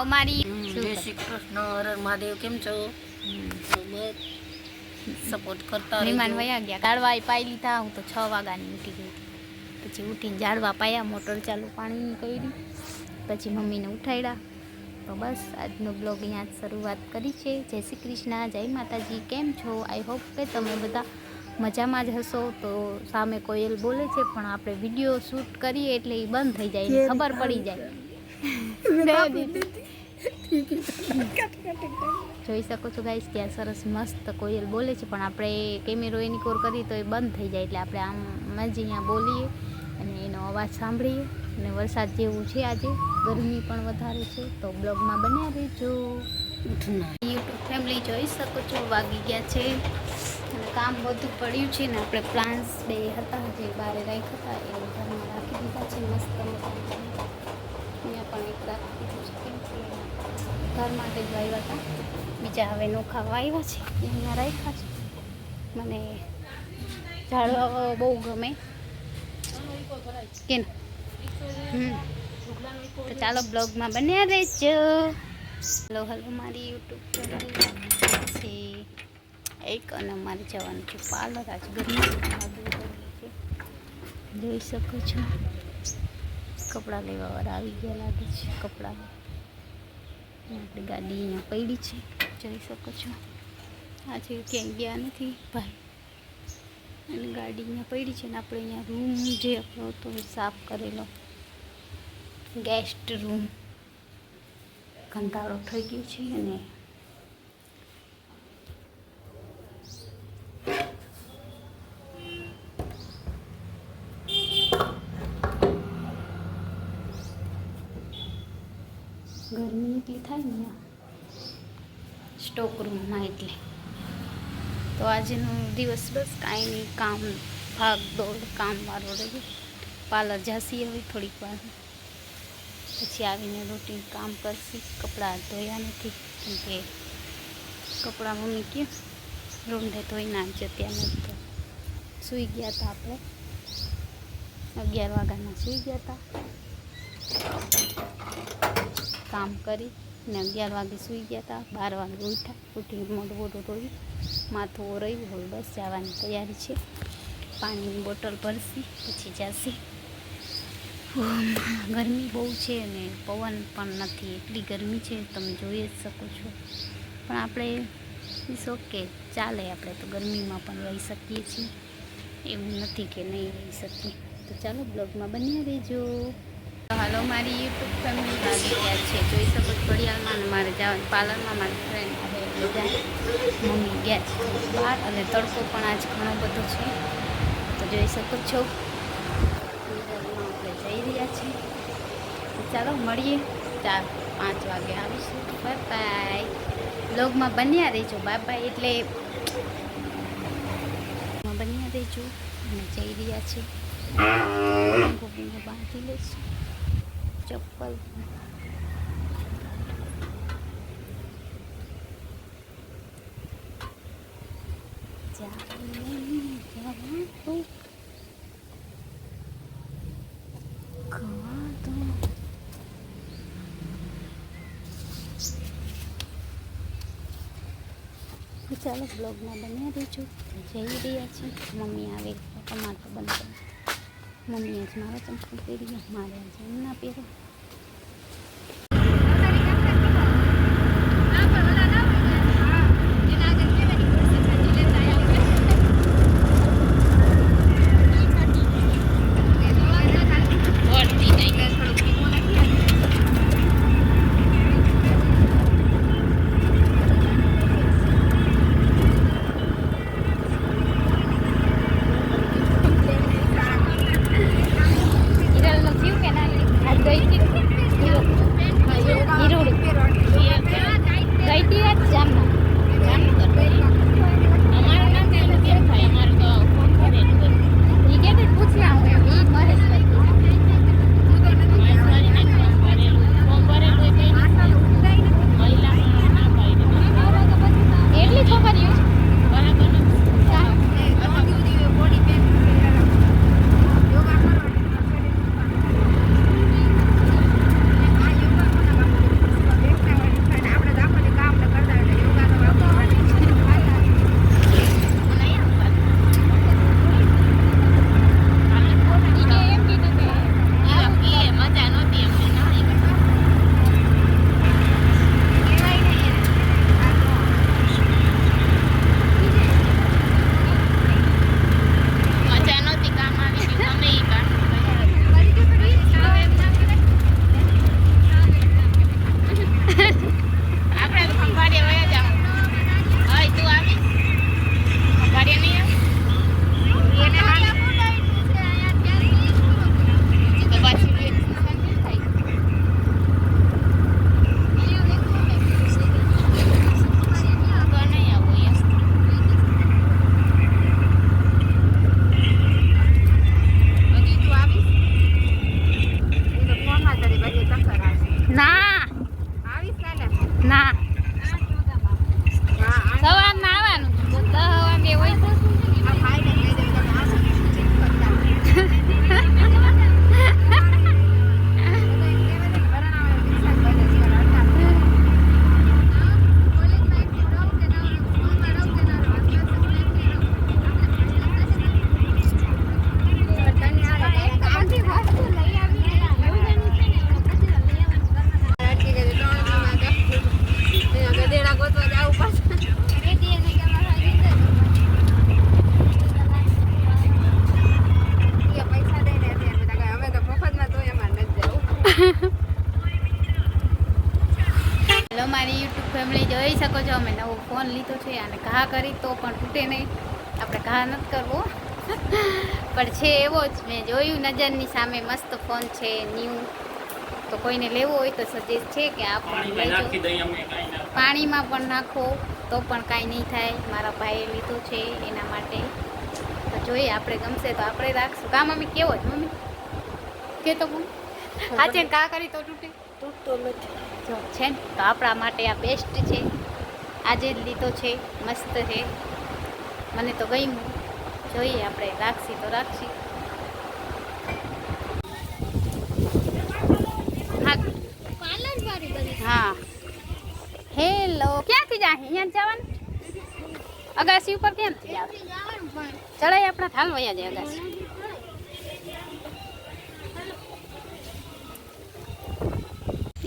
અમારી જય શ્રી કૃષ્ણ હર મહાદેવ કેમ છો? સપોર્ટ કરતા મહેમાન વયા ગયા. ગાળવા પાઈ લીધા હું તો છ વાગ્યાની ઉઠી ગઈ પછી ઉઠીને ઝાડવા પાયા મોટર ચાલુ પાણી કરી. પછી મમ્મીને ઉઠાડ્યા તો બસ આજનો બ્લોગ અહીંયા શરૂઆત કરી છે. જય શ્રી કૃષ્ણ જય માતાજી કેમ છો? આઈ હોપ કે તમે બધા મજામાં જ હશો. તો સામે કોયલ બોલે છે પણ આપણે વીડિયો શૂટ કરીએ એટલે એ બંધ થઈ જાય ખબર પડી જાય. જોઈ શકો છો ગાઈસ ત્યાં સરસ મસ્ત કોયલ બોલે છે પણ આપણે કેમેરો એની કોર કરી તો એ બંધ થઈ જાય એટલે આપણે આમ જ અહીંયા બોલીએ અને એનો અવાજ સાંભળીએ. અને વરસાદ જેવું છે આજે ગરમી પણ વધારે છે તો બ્લોગમાં બન્યા રહેજો. યુટ્યુબ ફેમિલી જોઈ શકો છો વાગી ગયા છે. અને કામ બધું પડ્યું છે ને આપણે પ્લાન્ટ્સ બે હતા જે બારે રાખ્યા હતા એ ઘરમાં રાખી દીધા છે મસ્ત મજાના. અહીંયા પણ એક રાખી દીધું છે કેમ કે ઘર માટે જ વાવ્યા હતા. બીજા હવે નોખા વાવ્યા છે. એમના રાખ્યા છે. મને ઝાડવા બહુ ગમે. કે હમ. તો ચાલો બ્લોગમાં બન્યા રહેજો. હલો હલો, મારી યુટ્યુબ ચેનલ છે. એક અને મારે જવાનું છે પાર્લર. આજ ગરમી જોઈ શકો છો. કપડાં લેવાવાળા આવી ગયા લાગે છે. કપડાં આપણી ગાડી અહીંયા પડી છે. જઈ શકો છો. આજે ક્યાંય ગયા નથી ભાઈ. અને ગાડી અહીંયા પડી છે ને આપણે અહીંયા રૂમ જે આપણો હતો સાફ કરેલો. ગેસ્ટ રૂમ કંટાળો થઈ ગયો છે અને ગરમી એટલી થાય ને સ્ટોક રૂમમાં એટલે. તો આજનો દિવસ બસ કાંઈ નહીં, કામ, ભાગ, દોડ કામવાળો રહ્યો. પાર્લર જાસી હવે થોડીક વાર. પછી આવીને રૂટીન કામ કરશી, કપડાં ધોયા નથી. કેમ કે કપડાં મમ્મી કે રૂંઢે ધોઈ નાખજો ત્યાં નથી તો. સૂઈ ગયા હતા આપણે. અગિયાર વાગ્યાના સૂઈ ગયા હતા કામ કરી ને અગિયાર વાગે સૂઈ ગયા હતા બાર વાગે ઉઠ્યા ઉઠી મોઢું મોઢું ધોઈ, માથું ઓરાયું હવે બસ જવાની તૈયારી છે. પાણીની બોટલ ભરશી, પછી જશે. ગરમી બહુ છે અને પવન પણ નથી, એટલી ગરમી છે, તમે જોઈ જ શકો છો. પણ આપણે ઇટ્સ ઓકે, ચાલે આપણે તો ગરમીમાં પણ રહી શકીએ છીએ. એવું નથી કે નહીં રહી શકીએ. તો ચાલો, બ્લોગમાં બન્યા રહેજો. હાલો મારી યુટ્યુબ ફેમિલી આવી ગયા છે. જોઈ શકો છો ઘડિયાળમાં અને મારે જવાનું પાર્લરમાં મારી ફ્રેન્ડ આવે બધા મમ્મી ગયા છે બહાર અને તડકો પણ આજ ઘણો બધો છે. તો જોઈ શકો છો આપણે જઈ રહ્યા છીએ. ચાલો મળીએ. ચાર પાંચ વાગે આવીશું. બાય બાય બ્લોગમાં બન્યા રહેજો બાય બાય એટલે બન્યા રહેજો અને જઈ રહ્યા છીએ. બાંધી લઈશું. ચપ્પલ. તો ચાલો બ્લોગમાં બન્યા રહેજો જઈ રહ્યા છે મમ્મી આવે એટલે ટમાટર બંધ મમ્મીએ જ મારા ચંપલ પહેરી મારે આજે એમના પહેરો ફેમિલી જોઈ શકો છો અમે નવો ફોન લીધો છે અને ઘા કરી તો પણ તૂટે નહીં. આપણે ઘા નથી કરવો. પણ છે એવો જ મેં જોયું નજરની સામે મસ્ત ફોન છે ન્યૂ તો કોઈને લેવો હોય તો સજેસ્ટ છે કે આ ફોન લેજો. પાણીમાં પણ નાખો તો પણ કાંઈ નહીં થાય. મારા ભાઈએ લીધો છે એના માટે. તો જોઈએ આપણે ગમશે તો આપણે રાખશું. કા મમ્મી કેવો જ મમ્મી કે તો મમ્મી હાચે કા કરી તો તૂટે. તૂટતો નથી. જો છે ને, તો આપણા માટે આ બેસ્ટ છે. આજે જ લીધો છે, મસ્ત છે. મને તો ગમ્યું. જોઈએ આપણે, રાખશી તો રાખશી. હા. હેલો ક્યાંથી જાય અહીંયા જવાનું? અગાસી ઉપર ક્યાંથી ચડાય આપણા થાલ વયા જાય અગાસી.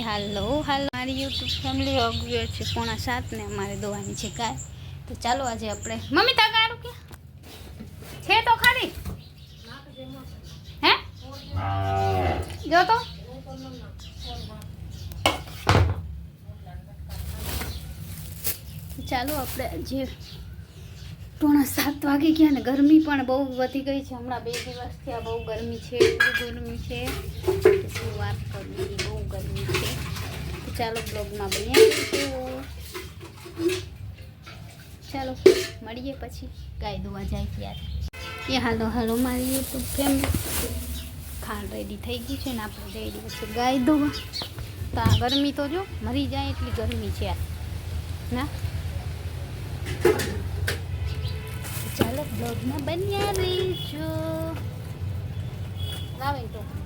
હાલો. હાલો મારી યુટ્યુબ ફેમિલી અગવ્યો છે, પોણા સાત ને અમારે દોવાની છે ગાય તો ચાલો આજે આપણે મમ્મી તગારું કે? છે તો ખાલી? હે? જો તો. ચાલો આપણે જે પોણા સાત વાગે ગયા ને, ગરમી પણ બહુ વધી ગઈ છે. હમણાં બે દિવસથી આ બહુ ગરમી છે એટલી ગરમી છે. શું વાત કરવી, બહુ ગરમી છે. તો ચાલો બ્લોગમાં રહીશું. ચાલો મળીએ પછી. ગાય દોવા જાય ત્યારે. એ હાલો હાલો મારી યુટ્યુબ ફેમિલી ખાંડ રેડી થઈ ગઈ છે ને આપણે જઈ રહ્યા ગાય દોવા. તો આ ગરમી તો જો મરી જાય એટલી ગરમી છે આ. ના? ચાલો બ્લોગમાં બન્યા રહીજો. લાવે તો હાલ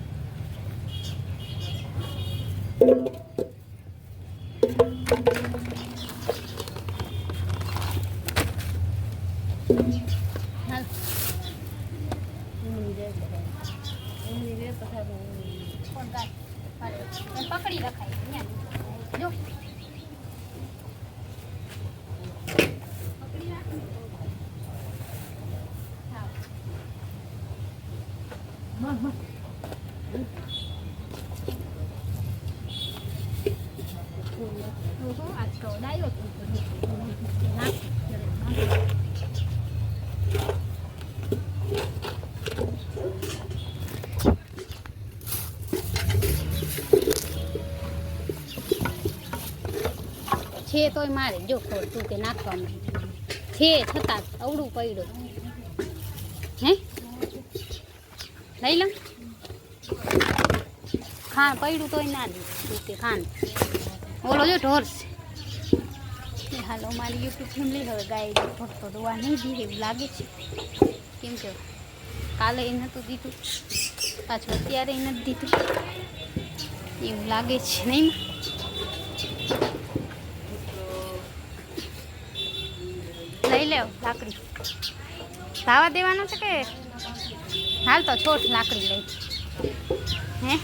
કોણ ગાય? હાલે. એને પકડી રખાય અહીંયા. જો પકડી રાખ. હા. ઓહો, આજ તો ડાયો હતો. નાખ. તોય મારે. જો ખોર તું કે નાખવાનું છે. છતાં અવડું પડ્યું. હે? લઈ લઉં ખાન પડ્યું તોય ના દે. કે ખાન ઓલો જો ઢોર હાલો, મારી યુટ્યુબ ફેમિલી હવે ગાય ફોટો દોવા નહીં દી એવું લાગે છે. કેમ કે કાલે એ નહોતું દીધું. પાછું અત્યારે એ નથી દીધું. એવું લાગે છે નહીં? લઈ લેવ લાકડી. ભાવા દેવાનો છે કે? હાલ તો છોટ લાકડી લઈ. હે.